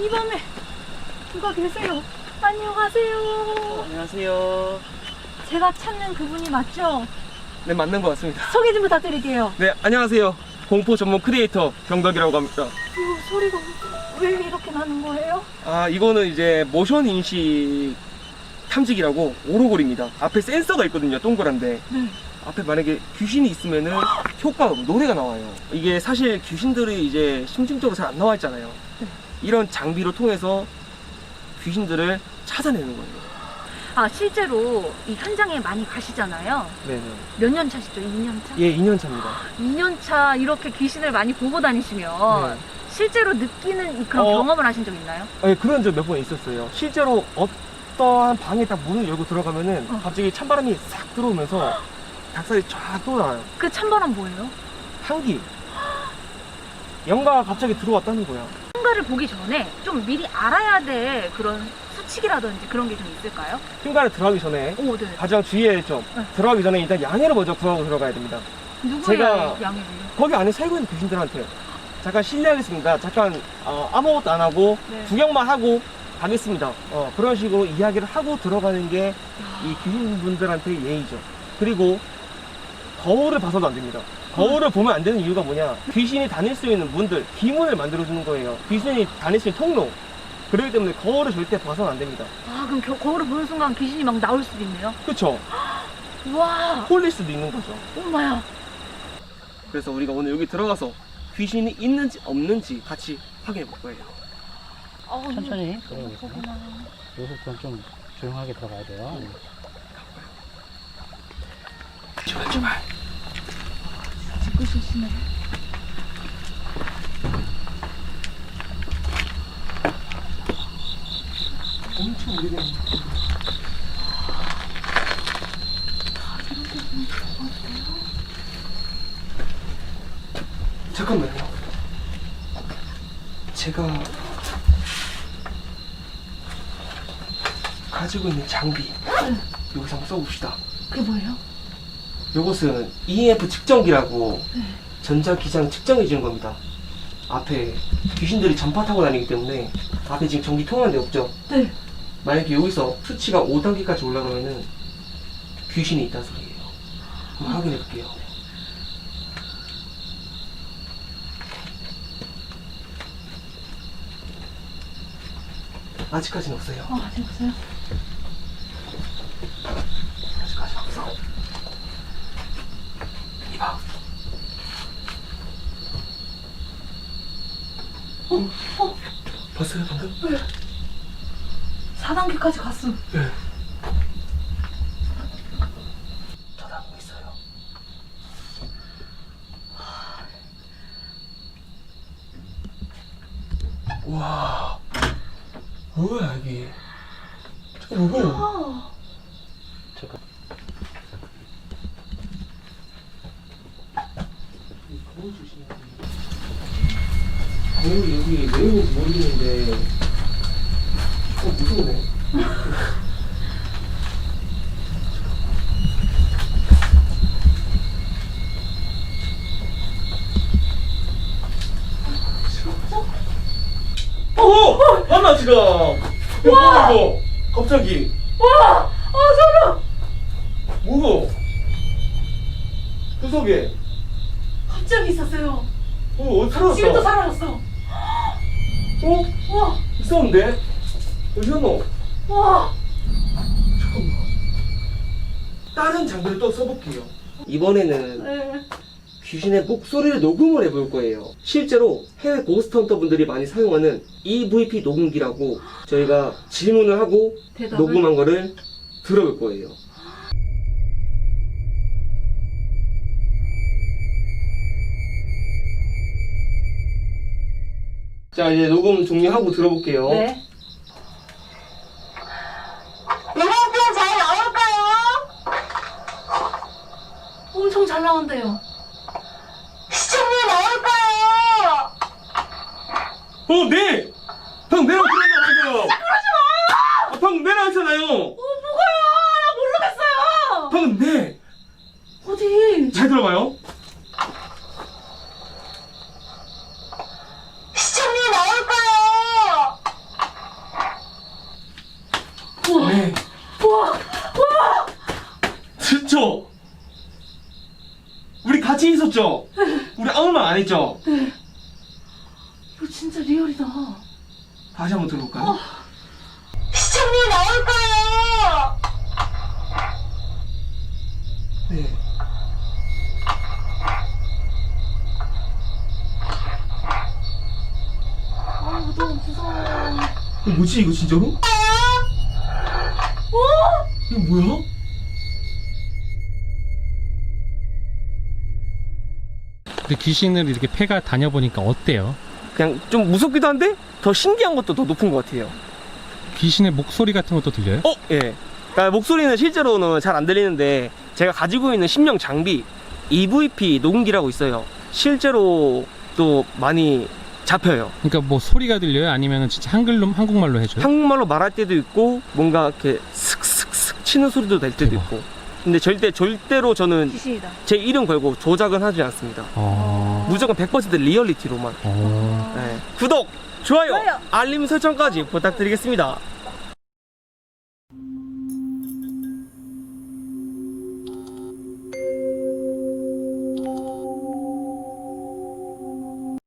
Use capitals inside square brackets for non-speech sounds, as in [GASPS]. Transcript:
이 밤에 누가 계세요? 안녕하세요. 안녕하세요. 제가 찾는 그분이 맞죠? 네, 맞는 것 같습니다. 소개 좀 부탁드릴게요. 네, 안녕하세요. 공포 전문 크리에이터 병덕이라고 합니다. 이거 소리가 왜 이렇게 나는 거예요? 아, 이거는 이제 모션 인식 탐지기라고 오로골입니다. 앞에 센서가 있거든요, 동그란데. 네. 앞에 만약에 귀신이 있으면은 효과가 노래가 나와요. 이게 사실 귀신들이 이제 심층적으로 잘 안 나와 있잖아요. 네. 이런 장비로 통해서 귀신들을 찾아내는 거예요. 아 실제로 이 현장에 많이 가시잖아요. 네네. 몇년 차시죠? 2년 차? 예, 2년 차입니다. 2년 차 이렇게 귀신을 많이 보고 다니시면 네. 실제로 느끼는 이 그런 어. 경험을 하신 적 있나요? 예, 그런 적 몇 번 있었어요. 실제로 어떠한 방에 딱 문을 열고 들어가면은 어. 갑자기 찬바람이 싹 들어오면서 닭살이 쫙 돋아요. 그 찬바람 뭐예요? 향기. 영가가 갑자기 들어왔다는 거야. hun가를 보기 전에 좀 미리 알아야 될 그런 수칙이라든지 그런 게 좀 있을까요? 흉가를 들어가기 전에 오, 네. 가장 주의해야 할 점. 네. 들어가기 전에 일단 양해를 먼저 구하고 들어가야 됩니다. 누구의 제가- 양해를? 거기 안에 살고 있는 귀신들한테 잠깐 실례하겠습니다. 잠깐 어, 아무것도 안 하고 네. 구경만 하고 가겠습니다. 어, 그런 식으로 이야기를 하고 들어가는 게 이 귀신분들한테 예의죠. 그리고 거울을 봐서도 안 됩니다. 거울을 보면 안 되는 이유가 뭐냐? 귀신이 다닐 수 있는 문들, 기문을 만들어주는 거예요. 귀신이 다닐 수 있는 통로. 그렇기 때문에 거울을 절대 봐서는 안 됩니다. 아, 그럼 겨, 거울을 보는 순간 귀신이 막 나올 수도 있네요? 그쵸? [GASPS] 와, 홀릴 수도 있는 거죠. 엄마야. 그래서 우리가 오늘 여기 들어가서 귀신이 있는지 없는지 같이 확인해 볼 거예요. 어, 천천히. 거구나. 여기서부터는 좀 조용하게 들어가야 돼요. 제발 제발. 듣고 싶으시네. 엄청 오래된. 잠깐만요. 제가 가지고 있는 장비 여기서 한번 써봅시다. 그게 뭐예요? 이것은 EMF 측정기라고 전자기장 측정해 주는 겁니다. 앞에 귀신들이 전파 타고 다니기 때문에 앞에 지금 전기 통하는 데 없죠? 네. 만약에 여기서 수치가 5단계까지 올라가면은 귀신이 있다는 소리예요. 한번 확인해 볼게요. 아직까지는 없어요. 어, 아직 없어요? 아직까지 없어. 이봐. 어, 어, 봤어요 방금? 4단계까지 갔어. 네. 쳐다보고 있어요. 와, 뭐야 이게? 저거 뭐야? 아, 제가 당연히 여기 왜 있는지 모르겠는데 어 무서우네. 어! 만나 지금. 와! 이거 갑자기 와! 아, 소름! 뭐고? 그 속에 갑자기 있었어요. 어 어디 살았어? 지금 또 사라졌어. 어? 와, 있었는데 갔노? 와. 잠깐만. 다른 장비를 또 써볼게요. 이번에는 네. 귀신의 목소리를 녹음을 해볼 거예요. 실제로 해외 고스트 헌터 분들이 많이 사용하는 EVP 녹음기라고 저희가 질문을 하고 대답을. 녹음한 거를 들어볼 거예요. 자, 이제 녹음 종료하고 들어볼게요. 네. 이벤트 잘 나올까요? 엄청 잘 나온대요. 시청률 나올까요? 어, 네! 방 내려오잖아요! 그러지 마! 방 내려왔잖아요! 어, 뭐가요? 나 모르겠어요. 방금 네! 어디? 잘 들어봐요. 무섭죠? 우리 아무 말 안 했죠? 이거 진짜 리얼이다. 다시 한번 들어볼까요? 시청률 나올 거예요. 네. 아, 너무 무서워. 이거 뭐지 이거 진짜로? 어? 이거 뭐야? 근데 귀신을 이렇게 패가 다녀보니까 어때요? 그냥 좀 무섭기도 한데 더 신기한 것도 더 높은 것 같아요. 귀신의 목소리 같은 것도 들려요? 어? 예. 그러니까 목소리는 실제로는 잘 안 들리는데 제가 가지고 있는 심령 장비 EVP 녹음기라고 있어요. 실제로 또 많이 잡혀요. 그러니까 뭐 소리가 들려요? 아니면 진짜 한글로 한국말로 해줘요? 한국말로 말할 때도 있고 뭔가 이렇게 슥슥슥 치는 소리도 낼 때도 대박. 있고. 근데 절대 절대로 저는 귀신이다. 제 이름 걸고 조작은 하지 않습니다. 어... 무조건 100% 리얼리티로만. 어... 네. 구독, 좋아요, 좋아요. 알림 설정까지 부탁드리겠습니다.